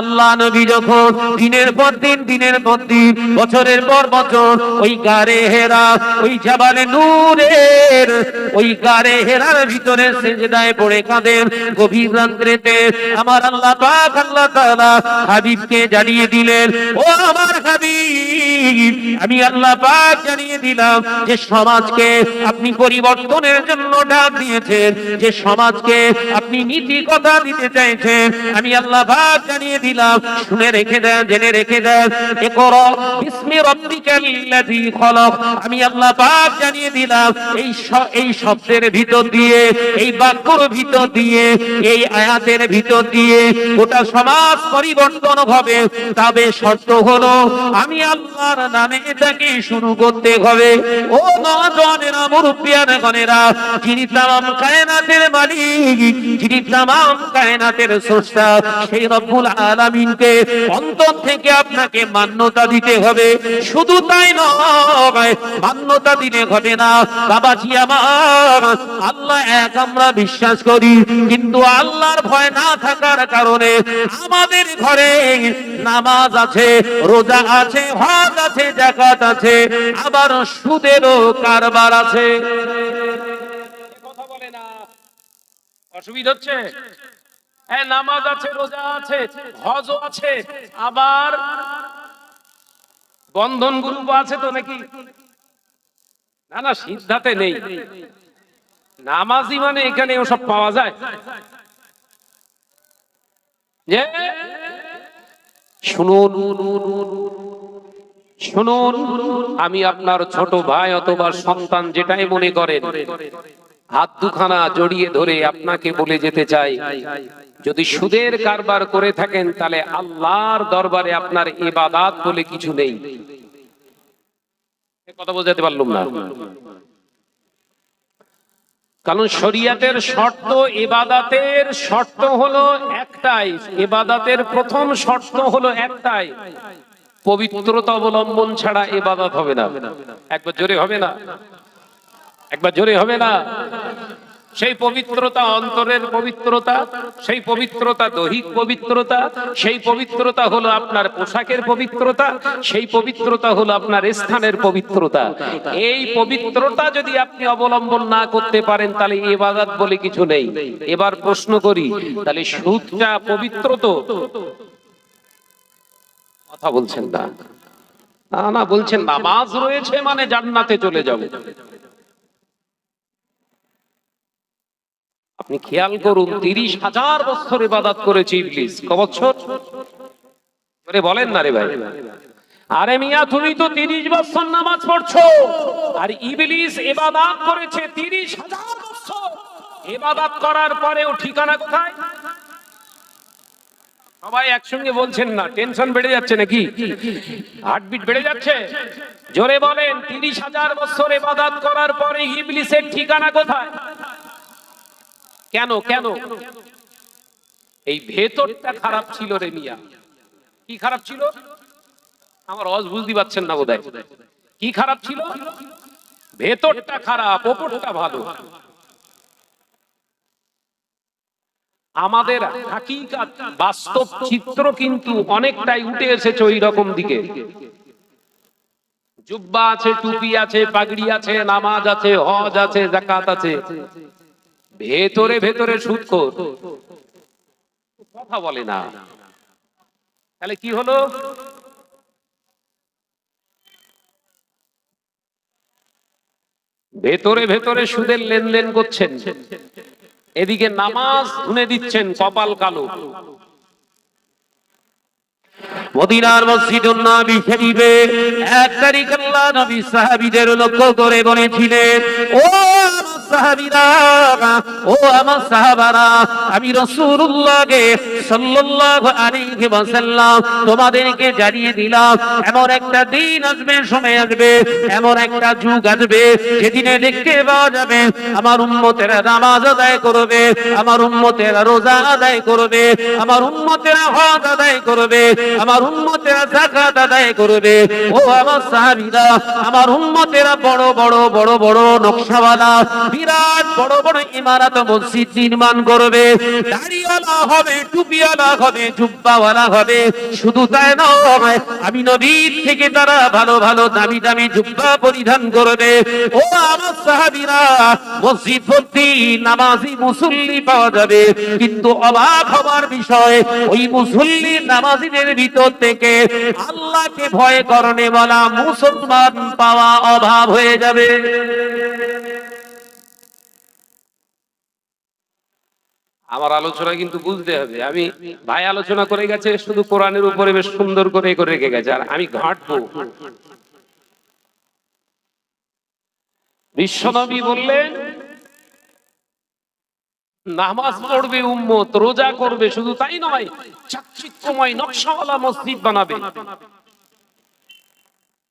আল্লাহ নবী যখন দিনের পর দিন, দিনের পর দিন, বছরের পর বছর ওই গারে হেরা, ওই জাবালে নূরের, ওই গারে হেরার ভিতরে সেজদায় পড়ে কাঁদেন, গভীর রাত্রেতে আমার আল্লাহ পাক আল্লাহ তাআলা হাবিবকে জানিয়ে দিলেন, ও আমার হাবিব, আমি আল্লাহ পাক জানিয়ে দিলাম যে সমাজকে আপনি পরিবর্তনের জন্য ডাক দিয়েছেন, যে সমাজকে আপনি নীতি কথা দিতে চাইছেন। আমি আল্লাহ পাক জানিয়ে দিলাম, শুনে রেখে দেন, জেনে রেখে দেন, এ করো, বিসমি রব্বিকাল্লাযী খলক। আমি আল্লাহ পাক জানিয়ে দিলাম, এই এই শব্দের ভিতর দিয়ে, এই বাক্যর ভিতর দিয়ে, এই আয়াতের ভিতর দিয়ে গোটা সমাজ পরিবর্তন হবে। তবে শর্ত হলো, আমি আল্লাহর নামে এটাকে শুরু করতে হবে। ও নজনেরা মুরব্বিয়ান গনেরা যিনি তাম কায়নাতের মালিক, যিনি তাম কায়নাতের স্রষ্টা, সেই রব্বুল আলামিনকে অন্তর থেকে আপনাকে মান্যতা দিতে হবে। শুধু তাই নয়, মান্যতা দিলে হবে না। বাবাজি আমার, আল্লাহ এক আমরা বিশ্বাস করি, কিন্তু আল্লাহর ভয় না থাকার কারণে আমাদের ঘরে নামাজ আছে, রোজা আছে, হজ আছে জাকাত আছে, আবার সুদেরও কারবার আছে। হ্যাঁ নামাজি মানে এখানে ওসব পাওয়া যায়। শুনুন শুনুন, আমি আপনার ছোট ভাই অথবা সন্তান যেটাই মনে করেন, হাত দুখানা জড়িয়ে ধরে আপনাকে বলে যেতে চাই। যদি সুদের কারবার করে থাকেন, তাহলে আল্লাহর দরবারে আপনার ইবাদাত বলে কিছু নেই। কথা বোঝাতে পারলাম না। কারণ শরিয়াতের শর্ত এবাদাতের শর্ত হলো একটাই। এবাদাতের প্রথম শর্ত হলো একটাই। পবিত্রতা অবলম্বন ছাড়া এবাদাত হবে না। একবার জোরে হবে না? একবার জোরে হবে না? সেই পবিত্রতা অন্তরের পবিত্রতা, সেই পবিত্রতা দৈহিক পবিত্রতা, সেই পবিত্রতা হলো আপনার পোশাকের পবিত্রতা, সেই পবিত্রতা হলো আপনার স্থানের পবিত্রতা। এই পবিত্রতা যদি আপনি অবলম্বন না করতে পারেন, তাহলে এবাদাত বলে কিছু নেই। এবার প্রশ্ন করি, তাহলে সুদটা পবিত্র তো? কথা বলছেন না। না না, বলছেন নামাজ রয়েছে মানে জান্নাতে চলে যাবে। আপনি খেয়াল করুন, তিরিশ হাজার বছর ইবাদত করেছে ইবলিস। ক বছর? করে বলেন না রে ভাই। আরে মিয়া, তুমি তো তিরিশ বছর নামাজ পড়ছো। আর ইবলিস ইবাদত করেছে তিরিশ হাজার বছর। ইবাদত করার পরেও ঠিকানা কোথায়? সবাই একসঙ্গে বলছেন না, টেনশন বেড়ে যাচ্ছে নাকি? হার্টবিট বেড়ে যাচ্ছে। জোরে বলেন, তিরিশ হাজার বছর ইবাদত করার পরে ইবলিসের ঠিকানা কোথায়? কেন কেন? এই ভেতরটা খারাপ ছিল রে মিয়া। কি খারাপ ছিল? আমার অজ বুঝতে পারছেন না বোধহয়। কি খারাপ ছিল? ভেতরটা খারাপ, ওপরটা ভালো। আমাদের হাকিকাত, বাস্তব চিত্র কিন্তু অনেকটাই উঠে এসেছে ওই রকম দিকে। জুব্বা আছে, টুপি আছে, পাগড়ি আছে, নামাজ আছে, হজ আছে জাকাত আছে। ভেতরে ভেতরে সুদখোর কথা বলে না। তাহলে কি হলো? ভেতরে ভেতরে সুদের লেনদেন করছেন। এদিকে নামাজ ধুনে দিচ্ছেন কপাল কালো। মদিনার মসজিদুন নবী শরীফে এক তারিখ আল্লাহ নবী সাহাবীদের লক্ষ্য করে বলেছিলেন, ও তোমাদেরকে জানিয়ে দিলাম, এমন একটা দিন আসবে, সময় আসবে, এমন একটা যুগ আসবে, যেদিনে দেখতে পাওয়া যাবে, আমার উম্মতেরা নামাজ আদায় করবে, আমার উম্মতেরা রোজা আদায় করবে, আমার উম্মতেরা হজ আদায় করবে, আমার উম্মতেরা যাকাত আদায় করবে। ও আমার সাহাবীরা, আমার উম্মতেরা বড় বড় বড় বড় নকশাওয়ালা বিরাট বড় বড় ইমারত মসজিদ নির্মাণ করবে। দাড়িওয়ালা হবে, টুপিওয়ালা হবে, জুব্বাওয়ালা হবে। শুধু তাই নয়, আমি নবীর থেকে তারা ভালো ভালো দামি দামি জুব্বা পরিধান করবে। ও আমার সাহাবীরা, মসজিদ ভর্তি, নামাজি মুসল্লি পাওয়া যাবে। কিন্তু অবাক হবার বিষয়, ওই মুসল্লি নামাজিদের ভিতর থেকে আল্লাহকে ভয় করণে বলা মুসলমান পাওয়া অভাব হয়ে যাবে। আমার আলোচনা কিন্তু বুঝতে হবে। আমি ভাই আলোচনা করে গেছে, শুধু কোরআনের উপরে বেশ সুন্দর করে রেখে গেছে, আর আমি ঘাটবো। বিশ্বনবী বললেন, নামাজ পড়বে উম্মত, রোজা করবে, শুধু তাই নয়, চাকচিক্যময় নকশাওয়ালা মসজিদ বানাবে।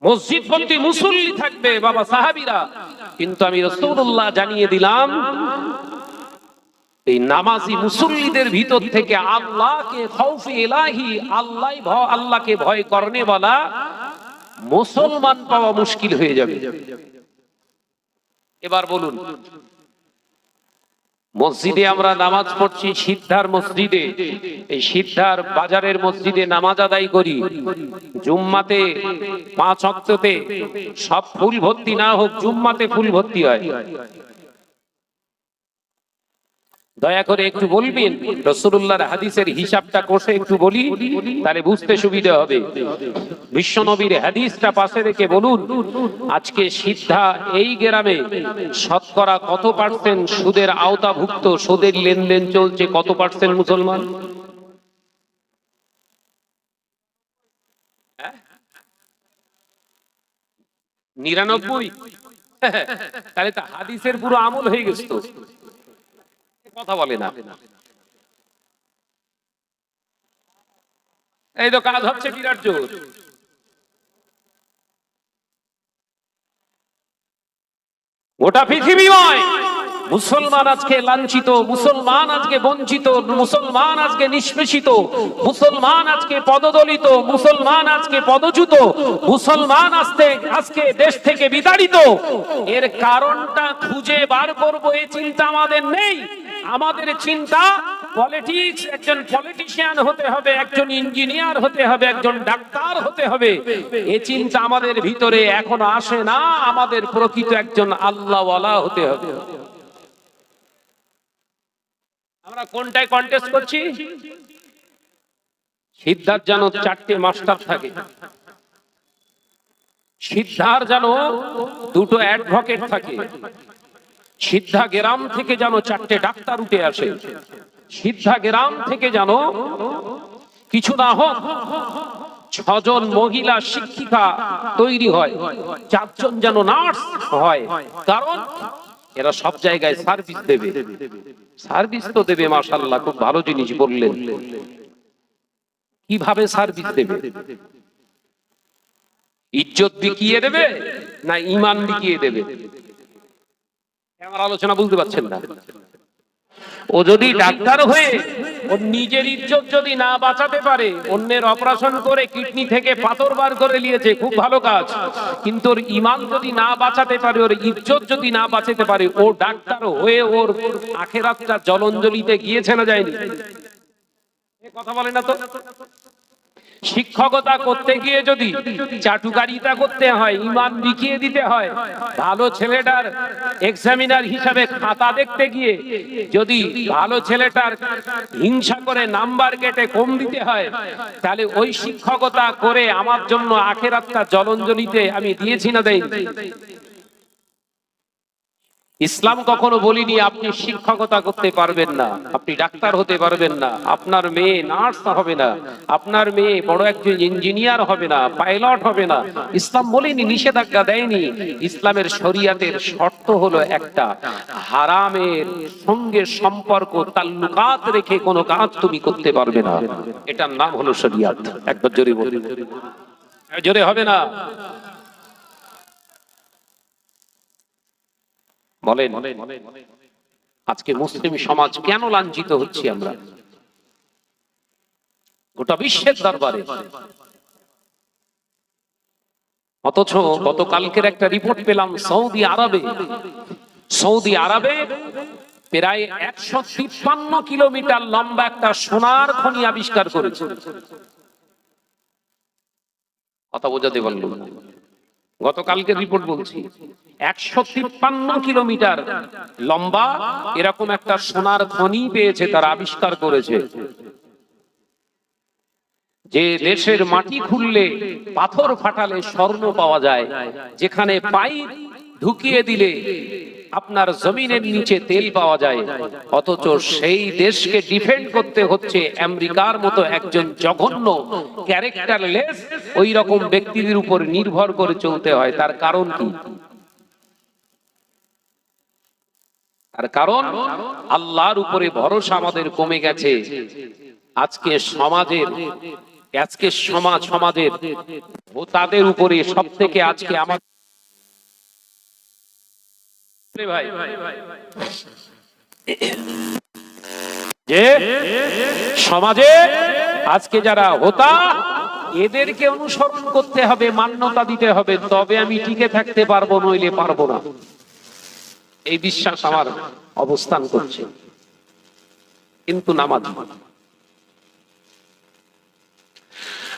মসজিদ ভর্তি মুসল্লি থাকবে, বাবা সাহাবিরা। কিন্তু আমি রসুল্লাহ জানিয়ে দিলাম এই নামাজি মুসল্লিদের ভিতর থেকে আল্লাহকে, খৌফে এলাহি আল্লাহ আল্লাহকে ভয় করনে বলা মুসলমান পাওয়া মুশকিল হয়ে যাবে। এবার বলুন, মসজিদে আমরা নামাজ পড়ছি, সিদ্ধার মসজিদে। এই সিদ্ধার বাজারের মসজিদে নামাজ আদায় করি। জুম্মাতে, পাঁচ অক্ততে সব ফুল ভর্তি না হোক, জুম্মাতে ফুল ভর্তি হয়। দয়া করে একটু বলবেন, রসুল্লাহর হাদিসের হিসাবটা কষে একটু বলি, তাহলে বুঝতে সুবিধা হবে। বিশ্বনবীর হাদিসটা পাশে রেখে বলুন, আজকে সিদ্ধা এই গ্রামে শতকরা কত পার্সেন্ট সুদের আওতাভুক্ত, সুদের লেনদেন চলছে কত পার্সেন্ট মুসলমান? নিরানব্বই? তাহলে তো হাদিসের পুরো আমল হয়ে গেছে কথা বলে না। এই তো কাজ হচ্ছে বিরাট জোর গোটা পৃথিবীময় মুসলমান আজকে লাঞ্ছিত মুসলমান আজকে বঞ্চিত মুসলমান আজকে নিষ্পেষিত মুসলমান আজকে পদদলিত মুসলমান আজকে পদচ্যুত মুসলমান আজকে আজকে দেশ থেকে বিতাড়িত। এর কারণটা খুঁজে বার করব এই চিন্তা আমাদের নেই। আমাদের চিন্তা পলিটিক্স একজন পলিটিশিয়ান হতে হবে, একজন ইঞ্জিনিয়ার হতে হবে, একজন ডাক্তার হতে হবে। এ চিন্তা আমাদের ভিতরে এখন আসে না, আমাদের প্রকৃত একজন আল্লাহওয়ালা হতে হবে। আমরা কোনটায় কন্টেস্ট করছি? সিদ্ধার যেন চারটে মাস্টার থাকে। সিদ্ধার যেন দুটো অ্যাডভোকেট থাকে। সিদ্ধা গ্রাম থেকে যেন চারটে ডাক্তার উঠে আসে। সিদ্ধা গ্রাম থেকে যেন কিছু না হোক, ছজন মহিলা শিক্ষিকা তৈরি হয়, চারজন যেন নার্স হয়। কারণ এরা সব জায়গায় সার্ভিস দেবে। সার্ভিস তো দেবে মাশাল্লাহ খুব ভালো জিনিস বললেন। কীভাবে সার্ভিস দেবে? ইজ্জত বিকিয়ে দেবে না ইমান বিকিয়ে দেবে? আমার আলোচনা বুঝতে পারছেন না। ও যদি ডাক্তার হয়ে ওর নিজের ইজ্জত যদি না বাঁচাতে পারে, অন্যের অপারেশন করে কিডনি থেকে পাথর বার করে নিয়েছে, খুব ভালো কাজ। কিন্তু ওর ইমান যদি না বাঁচাতে পারে, ওর ইজ্জত যদি না বাঁচাতে পারে, ও ডাক্তার হয়ে ওর আখেরাতটা জলঞ্জলিতে গিয়েছে না যায়নি? কথা বলে না তো? শিক্ষকতা করতে গিয়ে যদি চাটুকারিতা করতে হয়, ইমান বিকিয়ে দিতে হয়, ভালো ছেলেটার এক্সামিনার হিসাবে খাতা দেখতে গিয়ে যদি ভালো ছেলেটার হিংসা করে নাম্বার কেটে কম দিতে হয়, তাহলে ওই শিক্ষকতা করে আমার জন্য আখের আখেরাতটা জলঞ্জলিতে আমি দিয়েছি না দেই? ইসলাম কখনো বলিনি, আপনি শিক্ষকতা করতে পারবেন না, আপনি ডাক্তার হতে পারবেন না, আপনার মেয়ে নার্স হবে না, আপনার মেয়ে বড় একজন ইঞ্জিনিয়ার হবে না, পাইলট হবে না। ইসলাম বলিনি, নিষেধাজ্ঞা দেয়নি। ইসলামের শরিয়াতের শর্ত হলো একটা, হারামের সঙ্গে সম্পর্ক, তাল্লুকাত রেখে কোনো কাজ তুমি করতে পারবে না। এটার নাম হলো শরিয়াত। একবার জোরে জোরে হবে না? বলেন, আজকে মুসলিম সমাজ কেন লাঞ্ছিত হচ্ছি আমরা? গোটা বিশ্বের দরবারে। অথচ গতকালকের একটা রিপোর্ট পেলাম সৌদি আরবে। সৌদি আরবে প্রায় একশো তিপ্পান্ন কিলোমিটার লম্বা একটা সোনার খনি আবিষ্কার করেছে। কথা বোঝাতে পারলাম না। গতকালকের রিপোর্ট বলছি, একশো তিপ্পান্ন কিলোমিটার লম্বা এরকম একটা সোনার খনি পেয়েছে, তারা আবিষ্কার করেছে যে দেশের মাটি খুললে পাথর ফাটালে স্বর্ণ পাওয়া যায়, যেখানে পাইপ ঢুকিয়ে দিলে আপনার জমিনের নিচে তেল পাওয়া যায়। অথচ সেই দেশকে ডিফেন্ড করতে হচ্ছে আমেরিকার মতো একজন জঘন্য ক্যারেক্টারলেস ওই রকম ব্যক্তিদের উপর নির্ভর করে চলতে হয়। তার কারণ কি? তার কারণ আল্লাহর উপরে ভরসা আমাদের কমে গেছে। আজকে সমাজের, আজকে সমাজ, সমাজের ও তাদের উপরে সব থেকে আজকে আমাদের যে সমাজে আজকে যারা হোতা, এদেরকে অনুসরণ করতে হবে, মান্যতা দিতে হবে, তবে আমি টিকে থাকতে পারব, নইলে পারব না। এই বিশ্বাস আমার অবস্থান করছে। কিন্তু নামাজ।